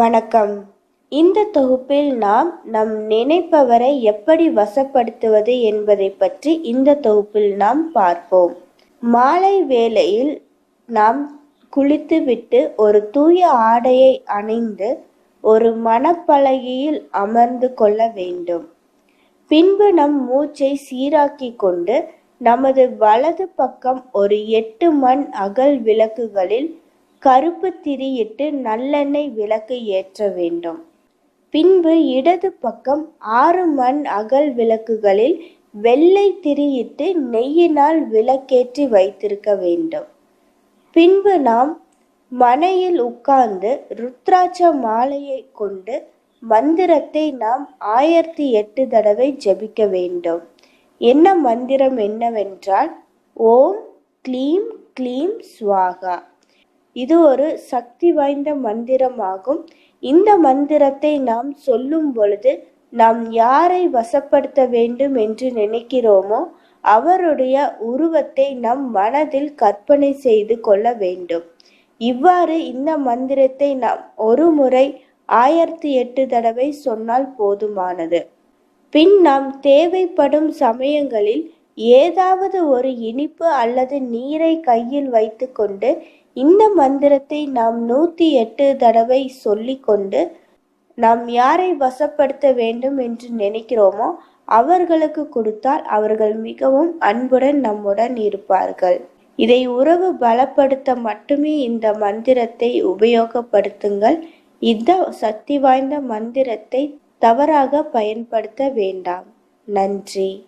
வணக்கம். இந்த தொகுப்பில் நாம் நம் நினைப்பவரை எப்படி வசப்படுத்துவது என்பதை பற்றி இந்த தொகுப்பில் நாம் பார்ப்போம். மாலை வேளையில் நாம் குளித்துவிட்டு ஒரு தூய ஆடையை அணிந்து ஒரு மணப்பலகையில் அமர்ந்து கொள்ள வேண்டும். பின்பு நம் மூச்சை சீராக்கிக் கொண்டு நமது வலது பக்கம் ஒரு எட்டு மண் அகல் விளக்குகளில் கருப்பு திரியிட்டு நல்லெண்ணெய் விளக்கு ஏற்ற வேண்டும். பின்பு இடது பக்கம் ஆறு மண் அகல் விளக்குகளில் வெள்ளை திரியிட்டு நெய்யினால் விளக்கேற்றி வைத்திருக்க வேண்டும். பின்பு நாம் மனையில் உட்கார்ந்து ருத்ராட்ச மாலையை கொண்டு மந்திரத்தை நாம் ஆயிரத்தி எட்டு தடவை ஜெபிக்க வேண்டும். என்ன மந்திரம் என்னவென்றால் ஓம் க்ளீம் க்ளீம் ஸ்வாகா இது ஒரு சக்தி வாய்ந்த மந்திரமாகும். இந்த மந்திரத்தை நாம் சொல்லும் பொழுது நாம் யாரை வசப்படுத்த வேண்டும் என்று நினைக்கிறோமோ அவருடைய உருவத்தை நம் மனதில் கற்பனை செய்து கொள்ள வேண்டும். இவ்வாறு இந்த மந்திரத்தை நாம் ஒரு முறை ஆயிரத்தி எட்டு தடவை சொன்னால் போதுமானது. பின் நாம் தேவைப்படும் சமயங்களில் ஏதாவது ஒரு இனிப்பு அல்லது நீரை கையில் வைத்துக்கொண்டு இந்த மந்திரத்தை நாம் நூற்றி எட்டு தடவை சொல்லிக்கொண்டு நாம் யாரை வசப்படுத்த வேண்டும் என்று நினைக்கிறோமோ அவர்களுக்கு கொடுத்தால் அவர்கள் மிகவும் அன்புடன் நம்முடன் இருப்பார்கள். இதை உறவு பலப்படுத்த மட்டுமே இந்த மந்திரத்தை உபயோகப்படுத்துங்கள். இந்த சக்தி வாய்ந்த மந்திரத்தை தவறாக பயன்படுத்த வேண்டாம். நன்றி.